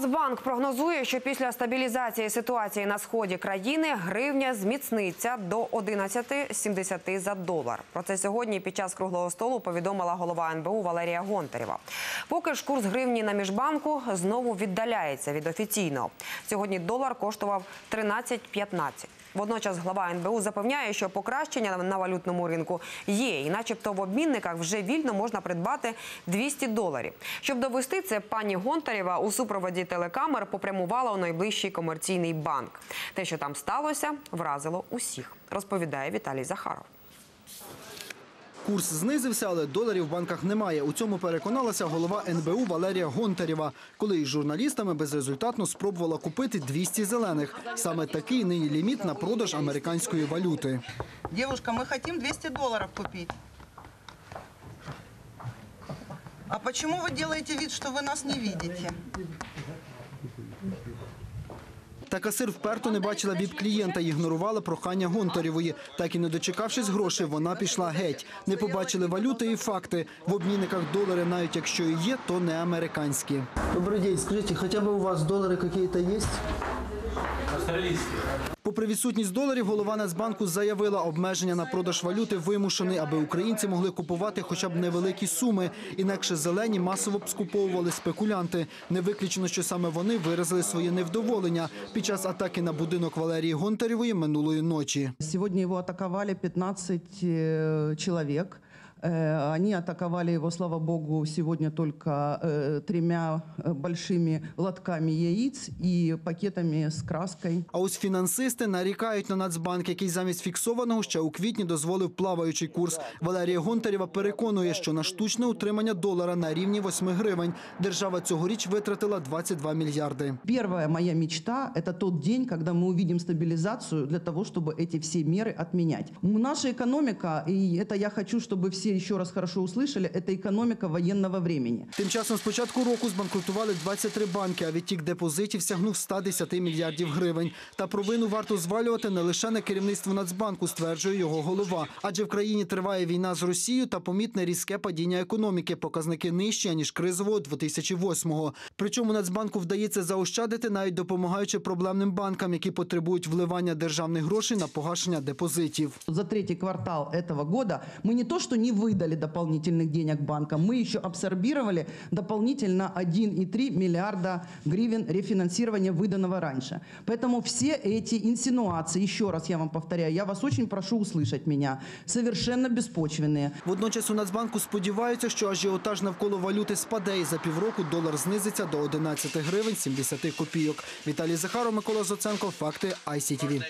Нацбанк прогнозує, що після стабілізації ситуації на сході країни гривня зміцниться до 11,70 за долар. Про це сьогодні під час круглого столу повідомила голова НБУ Валерія Гонтарєва. Поки ж курс гривні на міжбанку знову віддаляється від офіційного. Сьогодні долар коштував 13,15. Водночас глава НБУ запевняє, що покращення на валютному ринку є, і начебто в обмінниках вже вільно можна придбати 200 доларів. Щоб довести це, пані Гонтарєва у супроводі телекамер попрямувала у найближчий комерційний банк. Те, що там сталося, вразило усіх, розповідає Віталій Захаров. Курс знизився, але доларів в банках немає. У цьому переконалася голова НБУ Валерія Гонтарєва, коли із журналістами безрезультатно спробувала купити 200 зелених. Саме такий нині ліміт на продаж американської валюти. Девушка, мы хотим 200 долларов купить. А почему вы делаете вид, что вы нас не видите? Та касир вперто не бачила від клієнта, і ігнорувала прохання Гонтарєвої. Так і не дочекавшись грошей, вона пішла геть. Не побачили валюти і факти. В обмінниках долари, навіть якщо і є, то не американські. Добрый день. Скажите, хотя бы у вас доллары какие-то Попри відсутність доларів, голова Нацбанку заявила, обмеження на продаж валюти вимушений, аби українці могли купувати хоча б невеликі суми. Інакше зелені масово б скуповували спекулянти. Не виключено, що саме вони виразили своє невдоволення під час атаки на будинок Валерії Гонтарєвої минулої ночі. Сегодня его атаковали 15 э, человек. Э, Они атаковали его, слава богу, сегодня только э, тремя э, большими лотками яиц и пакетами с краской. А ось фінансисти нарікають на Нацбанк, який замість фіксованого ще у квітні дозволив плаваючий курс. Валерія Гонтарєва переконує, що на штучне утримання долара на рівні 8 гривень держава цьогоріч витратила 22 мільярди. Первая моя мечта – это тот день, когда мы увидим стабилизацию для того, чтобы эти все меры отменять. М, Наша экономика, и это я хочу, чтобы все еще раз хорошо услышали, это экономика военного времени. Тим часом з початку року збанкрутували 23 банки, а відтік депозитів сягнув 110 мільярдів гривень. Та провину варто звалювати не лише на керівництво Нацбанку, стверджує його голова. Адже в країні триває війна з Росією та помітне різке падіння економіки. Показники нижчі, ніж кризового 2008-го. Причому Нацбанку вдається заощадити, навіть допомагаючи проблемним банкам, які потребують вливання державних грошей на погашення депозитів. За третий квартал этого года мы не то что не выдали дополнительных денег банкам, мы еще абсорбировали дополнительно 1,3 миллиарда гривен рефинансирования выданного раньше. Поэтому все эти инсинуации, еще раз я вам повторяю, я вас очень прошу услышать меня, совершенно беспочвенные. Водночас у Нацбанку сподіваються, що ажіотаж навколо валюти спаде і за півроку долар знизиться до 11 гривень 70 копійок. Віталій Захаров, Микола Зоценко. Факти ICTV.